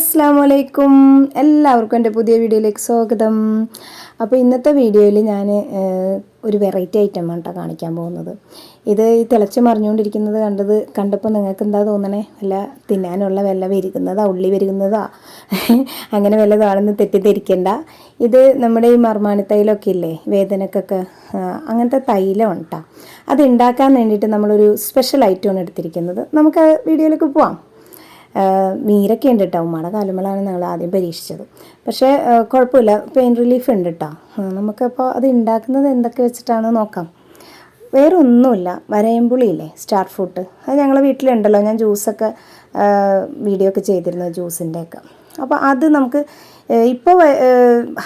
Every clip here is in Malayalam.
അസ്സാം വലൈക്കും എല്ലാവർക്കും എന്റെ പുതിയ വീഡിയോയിലേക്ക് സ്വാഗതം. അപ്പോൾ ഇന്നത്തെ വീഡിയോയിൽ ഞാൻ ഒരു വെറൈറ്റി ഐറ്റം കേട്ടോ കാണിക്കാൻ പോകുന്നത്. ഇത് ഈ തിളച്ച് മറിഞ്ഞുകൊണ്ടിരിക്കുന്നത് കണ്ടത് കണ്ടപ്പോൾ നിങ്ങൾക്ക് എന്താ തോന്നണേ? വല്ല തിന്നാനുള്ള വല്ല വരുന്നതാ ഉള്ളി വരുന്നതാ? അങ്ങനെ വല്ലതാണെന്ന് തെറ്റിദ്ധരിക്കണ്ട. ഇത് നമ്മുടെ ഈ മർമാണി തൈലമൊക്കെ ഇല്ലേ വേദനക്കൊക്കെ അങ്ങനത്തെ തൈലമാണ് കേട്ടോ. അത് ഉണ്ടാക്കാൻ വേണ്ടിയിട്ട് നമ്മളൊരു സ്പെഷ്യൽ ഐറ്റമാണ് എടുത്തിരിക്കുന്നത്. നമുക്ക് വീഡിയോയിലേക്ക് പോവാം. നീരൊക്കെ ഉണ്ട് കേട്ടോ ഉമ്മയുടെ കാലുമ്പോഴാണ് ഞങ്ങൾ ആദ്യം പരീക്ഷിച്ചത്. പക്ഷേ കുഴപ്പമില്ല. പെയിൻ റിലീഫ് ഉണ്ട് കേട്ടോ നമുക്കപ്പോൾ അത് ഉണ്ടാക്കുന്നത് എന്തൊക്കെ വെച്ചിട്ടാണ് നോക്കാം. വേറെ ഒന്നുമില്ല വരയമ്പുളിയില്ലേ സ്റ്റാർ ഫ്രൂട്ട്. അത് ഞങ്ങളെ വീട്ടിലുണ്ടല്ലോ. ഞാൻ ജ്യൂസൊക്കെ വീഡിയോ ഒക്കെ ചെയ്തിരുന്നു ജ്യൂസിന്റെ ഒക്കെ അപ്പോൾ അത് നമുക്ക് ഇപ്പോൾ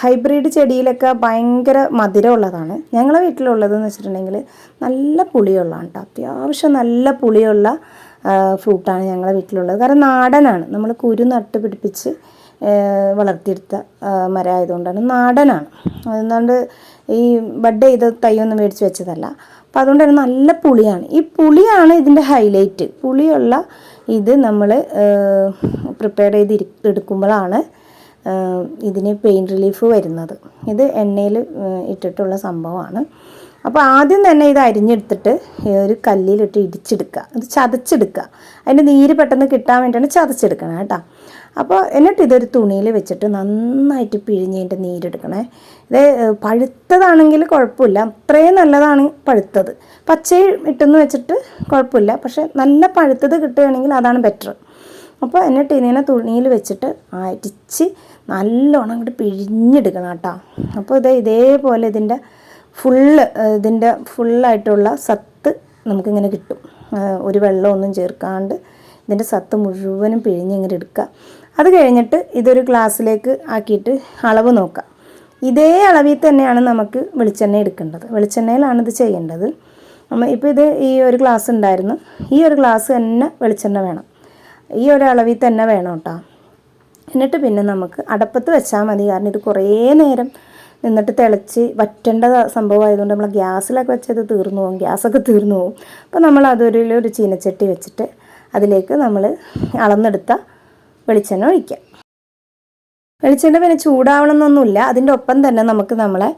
ഹൈബ്രിഡ് ചെടിയിലൊക്കെ ഭയങ്കര മധുരമുള്ളതാണ്. ഞങ്ങളെ വീട്ടിലുള്ളതെന്ന് വെച്ചിട്ടുണ്ടെങ്കിൽ നല്ല പുളിയുള്ളതാണ് കേട്ടോ അത്യാവശ്യം നല്ല പുളിയുള്ള ഫ്രൂട്ടാണ് ഞങ്ങളുടെ വീട്ടിലുള്ളത്. കാരണം നാടനാണ്. നമ്മൾ കുരു നട്ട് പിടിപ്പിച്ച് വളർത്തിയെടുത്ത ആ, മരം ആയതുകൊണ്ടാണ് നാടനാണ്. അതുകൊണ്ട് ഈ ബഡ് ചെയ്ത തൈയൊന്നും മേടിച്ച് വെച്ചതല്ല. അപ്പം അതുകൊണ്ട് തന്നെ നല്ല പുളിയാണ്. ഈ പുളിയാണ് ഇതിന്റെ ഹൈലൈറ്റ്. പുളിയുള്ള ഇത് നമ്മൾ പ്രിപ്പയർ ചെയ്ത് എടുക്കുമ്പോഴാണ് ഇതിന് പെയിൻ റിലീഫ് വരുന്നത്. ഇത് എണ്ണയിൽ ഇട്ടിട്ടുള്ള സംഭവമാണ്. അപ്പോൾ ആദ്യം തന്നെ ഇത് അരിഞ്ഞെടുത്തിട്ട് ഒരു കല്ലിലിട്ട് ഇടിച്ചെടുക്കുക. ഇത് ചതച്ചെടുക്കുക. അതിന്റെ നീര് പെട്ടെന്ന് കിട്ടാൻ വേണ്ടിയാണ് ചതച്ചെടുക്കണം കേട്ടോ. അപ്പോൾ എന്നിട്ട് ഇതൊരു തുണിയിൽ വെച്ചിട്ട് നന്നായിട്ട് പിഴിഞ്ഞ് അതിന്റെ നീരെടുക്കണേ. ഇത് പഴുത്തതാണെങ്കിൽ കുഴപ്പമില്ല. അത്രയും നല്ലതാണ് പഴുത്തത്. പച്ചയും ഇട്ടെന്ന് വെച്ചിട്ട് കുഴപ്പമില്ല. പക്ഷേ നല്ല പഴുത്തത് കിട്ടുകയാണെങ്കിൽ അതാണ് ബെറ്റർ അപ്പോൾ എന്നിട്ട് ഇതിനെ തുണിയിൽ വെച്ചിട്ട് അരിച്ച് നല്ലോണം അങ്ങോട്ട് പിഴിഞ്ഞെടുക്കണം കേട്ടോ. അപ്പോൾ ഇത് ഇതേപോലെ ഇതിന്റെ ഫുള്ള് ഇതിന്റെ ഫുള്ളായിട്ടുള്ള സത്ത് നമുക്കിങ്ങനെ കിട്ടും. ഒരു വെള്ളമൊന്നും ചേർക്കാണ്ട് ഇതിന്റെ സത്ത് മുഴുവനും പിഴിഞ്ഞിങ്ങനെ എടുക്കുക അത് കഴിഞ്ഞിട്ട് ഇതൊരു ഗ്ലാസ്സിലേക്ക് ആക്കിയിട്ട് അളവ് നോക്കാം. ഇതേ അളവിൽ തന്നെയാണ് നമുക്ക് വെളിച്ചെണ്ണ എടുക്കേണ്ടത്. വെളിച്ചെണ്ണയിലാണ് ഇത് ചെയ്യേണ്ടത്. നമ്മൾ ഇപ്പോൾ ഇത് ഈ ഒരു ഗ്ലാസ് ഉണ്ടായിരുന്നു. ഈ ഒരു ഗ്ലാസ് തന്നെ വെളിച്ചെണ്ണ വേണം. ഈ ഒരു അളവിൽ തന്നെ വേണം കേട്ടോ. എന്നിട്ട് പിന്നെ നമുക്ക് അടപ്പത്ത് വെച്ചാൽ മതി. കാരണം ഇത് കുറേ നേരം നിന്നിട്ട് തിളച്ച് വറ്റേണ്ട സംഭവം ആയതുകൊണ്ട് നമ്മൾ ഗ്യാസിലൊക്കെ വെച്ചത് തീർന്നു പോകും ഗ്യാസൊക്കെ തീർന്നു പോകും അപ്പോൾ നമ്മൾ അതൊരു ഒരു ചീനച്ചട്ടി വെച്ചിട്ട് അതിലേക്ക് നമ്മൾ അളന്നെടുത്ത വെളിച്ചെണ്ണ ഒഴിക്കുക വെളിച്ചെണ്ണ പിന്നെ ചൂടാവണമെന്നൊന്നുമില്ല അതിന്റെ ഒപ്പം തന്നെ നമുക്ക് നമ്മളെ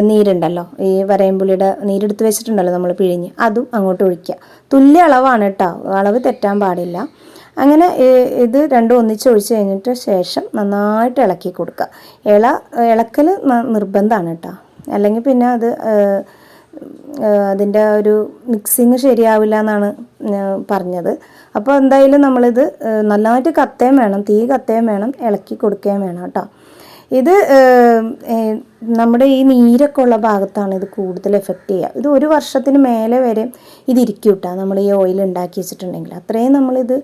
നീരുണ്ടല്ലോ ഈ വരയമ്പുളിയുടെ നീരെടുത്ത് വെച്ചിട്ടുണ്ടല്ലോ നമ്മൾ പിഴിഞ്ഞ് അതും അങ്ങോട്ട് ഒഴിക്കുക തുല്യ അളവാണ് കേട്ടോ അളവ് തെറ്റാൻ പാടില്ല. അങ്ങനെ ഇത് രണ്ടും ഒന്നിച്ച് ഒഴിച്ച് കഴിഞ്ഞിട്ട് ശേഷം നന്നായിട്ട് ഇളക്കി കൊടുക്കുക. ഇള ഇളക്കൽ നിർബന്ധമാണ് കേട്ടോ. അല്ലെങ്കിൽ പിന്നെ അത് അതിന്റെ ഒരു മിക്സിങ് ശരിയാവില്ല എന്നാണ് പറഞ്ഞത്. അപ്പോൾ എന്തായാലും നമ്മളിത് നന്നായിട്ട് കത്തയും വേണം തീ കത്തയും വേണം ഇളക്കി കൊടുക്കുകയും വേണം കേട്ടോ. ഇത് നമ്മുടെ ഈ നീരൊക്കെ ഉള്ള ഭാഗത്താണ് ഇത് കൂടുതൽ എഫക്റ്റ് ചെയ്യുക. ഇത് ഒരു വർഷത്തിന് മേലെ വരെ ഇത് ഇരിക്കും കേട്ടോ. നമ്മൾ ഈ ഓയിൽ ഉണ്ടാക്കി വെച്ചിട്ടുണ്ടെങ്കിൽ. അത്രയും നമ്മളിത്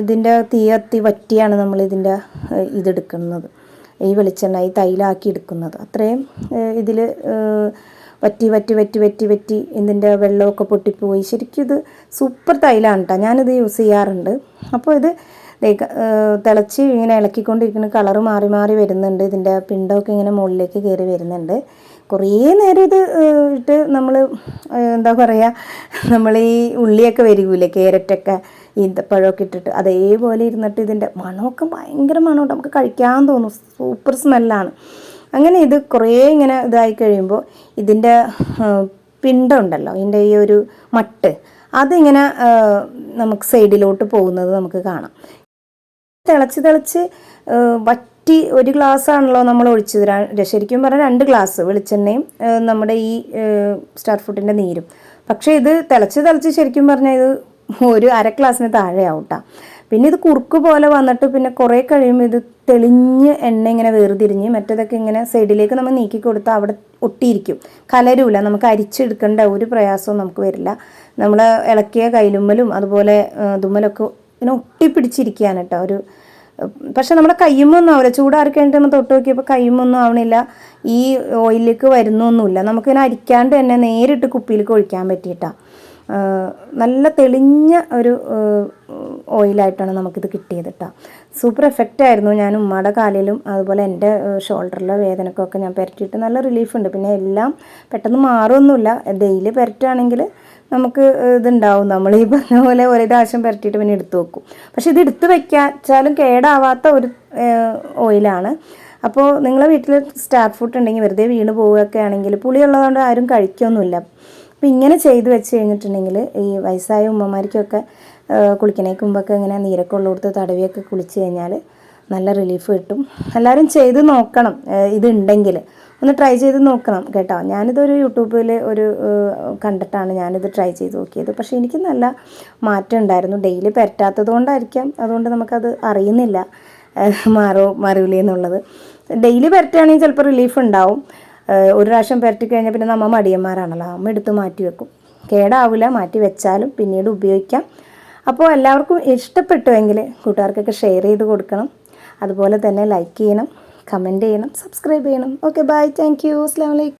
ഇതിന്റെ തീ കത്തി വറ്റിയാണ് നമ്മൾ ഇതിന്റെ ഇതെടുക്കുന്നത്. ഈ വെളിച്ചെണ്ണ ഈ തൈലാക്കി എടുക്കുന്നത്. അത്രയും ഇതിൽ വറ്റി വറ്റി വറ്റി വറ്റി വറ്റി ഇതിന്റെ വെള്ളമൊക്കെ പൊട്ടിപ്പോയി. ശരിക്കും ഇത് സൂപ്പർ തൈലാണ് കേട്ടോ ഞാനിത് യൂസ് ചെയ്യാറുണ്ട്. അപ്പോൾ ഇത് തിളച്ച് ഇങ്ങനെ ഇളക്കിക്കൊണ്ടിരിക്കുന്ന കളറ് മാറി മാറി വരുന്നുണ്ട്. ഇതിന്റെ പിണ്ടമൊക്കെ ഇങ്ങനെ മുകളിലേക്ക് കയറി വരുന്നുണ്ട്. കുറേ നേരം ഇത് ഇട്ട് നമ്മൾ എന്താ പറയുക നമ്മൾ ഈ ഉള്ളിയൊക്കെ വരികൂലേ കേരറ്റൊക്കെ ഈന്തപ്പഴമൊക്കെ ഇട്ടിട്ട്. അതേപോലെ ഇരുന്നിട്ട് ഇതിന്റെ മണമൊക്കെ ഭയങ്കര മണമുണ്ട്. നമുക്ക് കഴിക്കാൻ തോന്നും. സൂപ്പർ സ്മെല്ലാണ്. അങ്ങനെ ഇത് കുറേ ഇങ്ങനെ ഇതായി കഴിയുമ്പോൾ ഇതിന്റെ പിണ്ടം ഉണ്ടല്ലോ ഇതിന്റെ ഈ ഒരു മട്ട് അതിങ്ങനെ നമുക്ക് സൈഡിലോട്ട് പോകുന്നത് നമുക്ക് കാണാം. തിളച്ച് തിളച്ച് ആ, ഒരു ഗ്ലാസ് ആണല്ലോ നമ്മൾ ഒഴിച്ചു തരാൻ ശരിക്കും പറഞ്ഞാൽ രണ്ട് ഗ്ലാസ് വെളിച്ചെണ്ണയും നമ്മുടെ ഈ സ്റ്റാർ ഫ്രൂട്ടിന്റെ നീരും. പക്ഷേ ഇത് തിളച്ച് തിളച്ച് ശരിക്കും പറഞ്ഞാൽ ഇത് ഒരു അര ഗ്ലാസ്സിന് താഴെയാവും കേട്ടോ പിന്നെ ഇത് കുറുക്ക് പോലെ വന്നിട്ട് പിന്നെ കുറേ കഴിയുമ്പോൾ ഇത് തെളിഞ്ഞ് എണ്ണ ഇങ്ങനെ വേർതിരിഞ്ഞ് മറ്റേതൊക്കെ ഇങ്ങനെ സൈഡിലേക്ക് നമ്മൾ നീക്കി കൊടുത്താൽ അവിടെ ഒട്ടിയിരിക്കും. കലരൂല നമുക്ക് അരിച്ചെടുക്കേണ്ട ഒരു പ്രയാസവും നമുക്ക് വരില്ല. നമ്മൾ ഇളക്കിയ കൈലുമ്മലും അതുപോലെ തുമ്മലൊക്കെ ഇങ്ങനെ ഒട്ടിപ്പിടിച്ചിരിക്കുകയാണ് കേട്ടോ. ഒരു പക്ഷെ നമ്മുടെ കയ്യുമൊന്നും ആവില്ല. ചൂടാറി കഴിഞ്ഞിട്ട് നമ്മൾ തൊട്ട് നോക്കിയപ്പോൾ കയ്യുമൊന്നും ആവണില്ല. ഈ ഓയിലിലേക്ക് വരുന്നൊന്നുമില്ല. നമുക്കിങ്ങനെ അരിക്കാണ്ട് തന്നെ നേരിട്ട് കുപ്പിയിലേക്ക് ഒഴിക്കാൻ പറ്റിയിട്ടാ. നല്ല തെളിഞ്ഞ ഒരു ഓയിലായിട്ടാണ് നമുക്കിത് കിട്ടിയത് കേട്ടോ സൂപ്പർ എഫക്റ്റ് ആയിരുന്നു. ഞാൻ ഉമ്മയുടെ കാലിലും അതുപോലെ എന്റെ ഷോൾഡറിലെ വേദനക്കൊക്കെ ഞാൻ പുരട്ടിയിട്ട് നല്ല റിലീഫുണ്ട് പിന്നെ എല്ലാം പെട്ടെന്ന് മാറുമൊന്നുമില്ല ഡെയിലി പുരട്ടുകയാണെങ്കിൽ നമുക്ക് ഇതുണ്ടാവും. നമ്മൾ ഈ പറഞ്ഞ പോലെ ഒരേ പ്രാവശ്യം പുരട്ടിയിട്ട് പിന്നെ എടുത്തു വെക്കും. പക്ഷെ ഇത് എടുത്തു വെക്കാച്ചാലും കേടാവാത്ത ഒരു ഓയിലാണ്. അപ്പോൾ നിങ്ങളെ വീട്ടിൽ സ്റ്റാർ ഫുഡ് ഉണ്ടെങ്കിൽ വെറുതെ വീണ് പോവുകയൊക്കെ ആണെങ്കിൽ പുളിയുള്ളതുകൊണ്ട് ആരും കഴിക്കൊന്നുമില്ല. അപ്പോൾ ഇങ്ങനെ ചെയ്ത് വെച്ച് കഴിഞ്ഞിട്ടുണ്ടെങ്കിൽ ഈ വയസ്സായ ഉമ്മമാർക്കൊക്കെ കുളിക്കണേക്ക് മുമ്പൊക്കെ ഇങ്ങനെ നീരൊക്കെ ഉള്ളിടത്ത് തടവിയൊക്കെ കുളിച്ച് കഴിഞ്ഞാൽ നല്ല റിലീഫ് കിട്ടും. എല്ലാവരും ചെയ്ത് നോക്കണം ഇതുണ്ടെങ്കിൽ. ഒന്ന് ട്രൈ ചെയ്ത് നോക്കണം കേട്ടോ. ഞാനിതൊരു യൂട്യൂബിൽ ഒരു കണ്ടിട്ടാണ് ഞാനിത് ട്രൈ ചെയ്ത് നോക്കിയത്. പക്ഷേ എനിക്ക് നല്ല മാറ്റം ഉണ്ടായിരുന്നു. ഡെയിലി പറ്റാത്തത് കൊണ്ടായിരിക്കാം. അതുകൊണ്ട് നമുക്കത് അറിയുന്നില്ല മാറോ മാറൂലേ എന്നുള്ളത്. ഡെയിലി പരട്ടുകയാണെങ്കിൽ ചിലപ്പോൾ റിലീഫ് ഉണ്ടാവും. ഒരു പ്രാവശ്യം പുരട്ടി കഴിഞ്ഞാൽ പിന്നെ നമ്മൾ മടിയന്മാരാണല്ലോ. അമ്മ എടുത്ത് മാറ്റി വെക്കും. കേടാവില്ല മാറ്റി വെച്ചാലും പിന്നീട് ഉപയോഗിക്കാം. അപ്പോൾ എല്ലാവർക്കും ഇഷ്ടപ്പെട്ടുവെങ്കിൽ കൂട്ടുകാർക്കൊക്കെ ഷെയർ ചെയ്ത് കൊടുക്കണം. അതുപോലെ തന്നെ ലൈക്ക് ചെയ്യണം കമന്റ് ചെയ്യണം സബ്സ്ക്രൈബ് ചെയ്യണം. ഓക്കെ ബൈ താങ്ക് യു അസ്ലാം വലൈക്കും